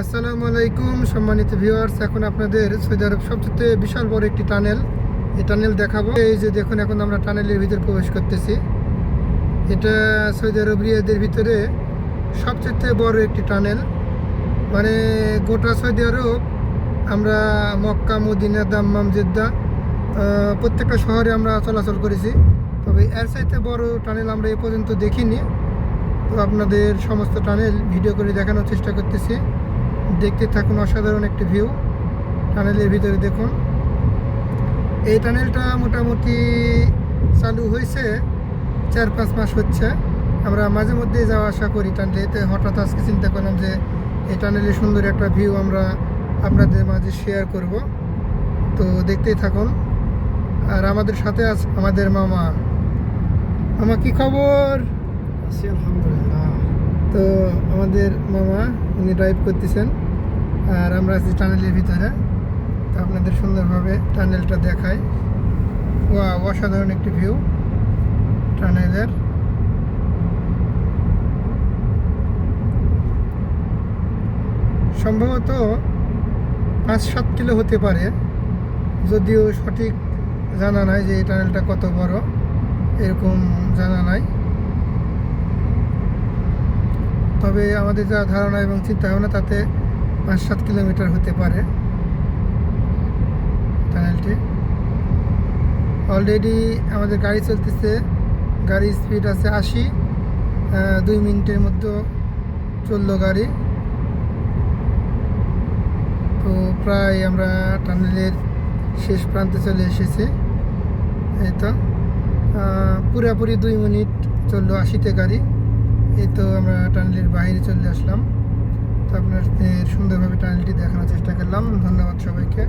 আসসালামু আলাইকুম, সম্মানিত ভিউয়ার্স এখন আপনাদের সৌদি আরব সবচেয়ে বিশাল বড় একটি টানেল। এই টানেল দেখাবো। এই যে দেখুন, এখন আমরা টানেলের ভিতরে প্রবেশ করতেছি। এটা সৌদি আরব রিয়াদের ভিতরে সবচেয়ে বড় একটি টানেল। মানে গোটা সৌদি আরব, আমরা মক্কা, মদিনা, দাম্মাম, জেদ্দা প্রত্যেকটা শহরে আমরা চলাচল করেছি। তবে এর চাইতে বড় টানেল আমরা এ পর্যন্ত দেখিনি। তো আপনাদের সমস্ত টানেল ভিডিও করে দেখানোর চেষ্টা করতেছি। দেখতে থাকুন, অসাধারণ একটি ভিউ টানেলের ভিতরে দেখুন। এই টানেলটা মোটামুটি চালু হয়েছে চার পাঁচ মাস হচ্ছে। আমরা মাঝে মধ্যেই যাওয়া আসা করি টানেলে এতে হঠাৎ আজকে চিন্তা করলাম যে এই টানেলের সুন্দর একটা ভিউ আমরা আপনাদের মাঝে শেয়ার করব। তো দেখতেই থাকুন। আর আমাদের সাথে আছে, আমাদের মামা। মামা, কি খবর? আলহামদুলিল্লাহ। তো আমাদের মামা, উনি ড্রাইভ করতেছেন, আর আমরা আছি টানেলের ভিতরে। তো আপনাদের সুন্দরভাবে টানেলটা দেখাই। ওয়া অসাধারণ একটি ভিউ টানেলের সম্ভবত পাঁচ সাত কিলো হতে পারে। যদিও সঠিক জানা নাই যে এই টানেলটা কত বড়, এরকম জানা নাই। তবে আমাদের যা ধারণা এবং চিন্তা ভাবনা তাতে পাঁচ সাত কিলোমিটার হতে পারে টানেলটি অলরেডি আমাদের গাড়ি চলতেছে, গাড়ির স্পিড আছে আশি দুই মিনিটের মধ্যে চলল গাড়ি। তো প্রায় আমরা টানেলের শেষ প্রান্তে চলে এসেছি। এই তো পুরোপুরি দুই মিনিট চলল আশিতে গাড়ি। এই তো আমরা টানেলের বাইরে চলে আসলাম। তো আপনার সুন্দরভাবে টানেলটি দেখানোর চেষ্টা করলাম। ধন্যবাদ সবাইকে।